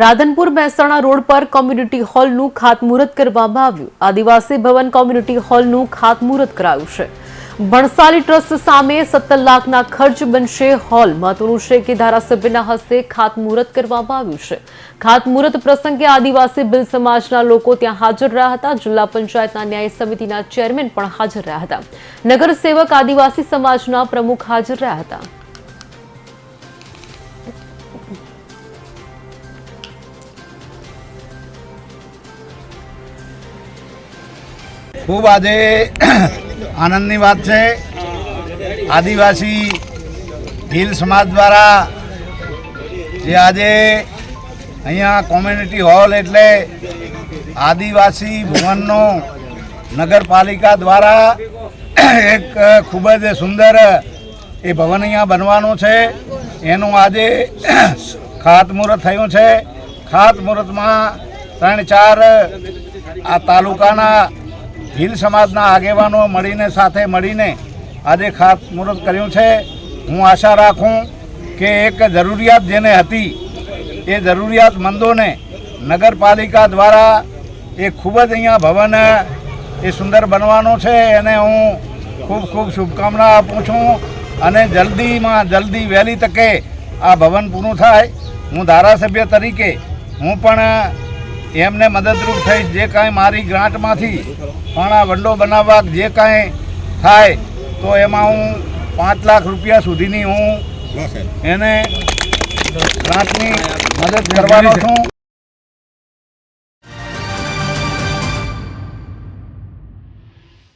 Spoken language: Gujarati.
રાધનપુર મહેસાણા રોડ પર કોમ્યુનિટી હોલનું ખાતમુહૂર્ત કરવામાં આવ્યું. આદિવાસી ભવન કોમ્યુનિટી હોલનું ખાતમુહૂર્ત કરાયું છે. ભણસાલી ટ્રસ્ટ સામે સત્તર લાખના ખર્ચ બનશે હોલ મહત્વનું છે કે ધારાસભ્યના હસ્તે ખાતમુહૂર્ત કરવામાં આવ્યું છે. ખાતમુહૂર્ત પ્રસંગે આદિવાસી બિલ સમાજના લોકો ત્યાં હાજર રહ્યા હતા. જિલ્લા પંચાયતના ન્યાય સમિતિના ચેરમેન પણ હાજર રહ્યા હતા. નગરસેવક આદિવાસી સમાજના પ્રમુખ હાજર રહ્યા હતા. ખૂબ આજે આનંદની વાત છે. આદિવાસી ભીલ સમાજ દ્વારા જે આજે અહીંયા કોમ્યુનિટી હોલ એટલે આદિવાસી ભવનનો નગરપાલિકા દ્વારા એક ખૂબ જ સુંદર એ ભવન અહીંયા બનવાનું છે. એનું આજે ખાતમુહૂર્ત થયું છે. ખાતમુહૂર્તમાં ત્રણ ચાર આ તાલુકાના ભીલ સમાજના આગેવાનો મળીને સાથે મળીને આજે ખાતમુહૂર્ત કર્યું છે. હું આશા રાખું કે એક જરૂરિયાત જેને હતી, એ જરૂરિયાતમંદોને નગરપાલિકા દ્વારા એ ખૂબ જ અહીંયા ભવન એ સુંદર બનવાનું છે. એને હું ખૂબ ખૂબ શુભકામના આપું છું અને જલ્દીમાં જલ્દી વહેલી તકે આ ભવન પૂરું થાય. હું ધારાસભ્ય તરીકે હું પણ એમને મદદરૂપ થઈશ જે કાંઈ મારી ગ્રાન્ટમાંથી પણ આ વંડો બનાવવા જે કાંઈ થાય તો એમાં હું પાંચ લાખ રૂપિયા સુધીની હું એને ગ્રાન્ટની મદદ કરવાનો છું.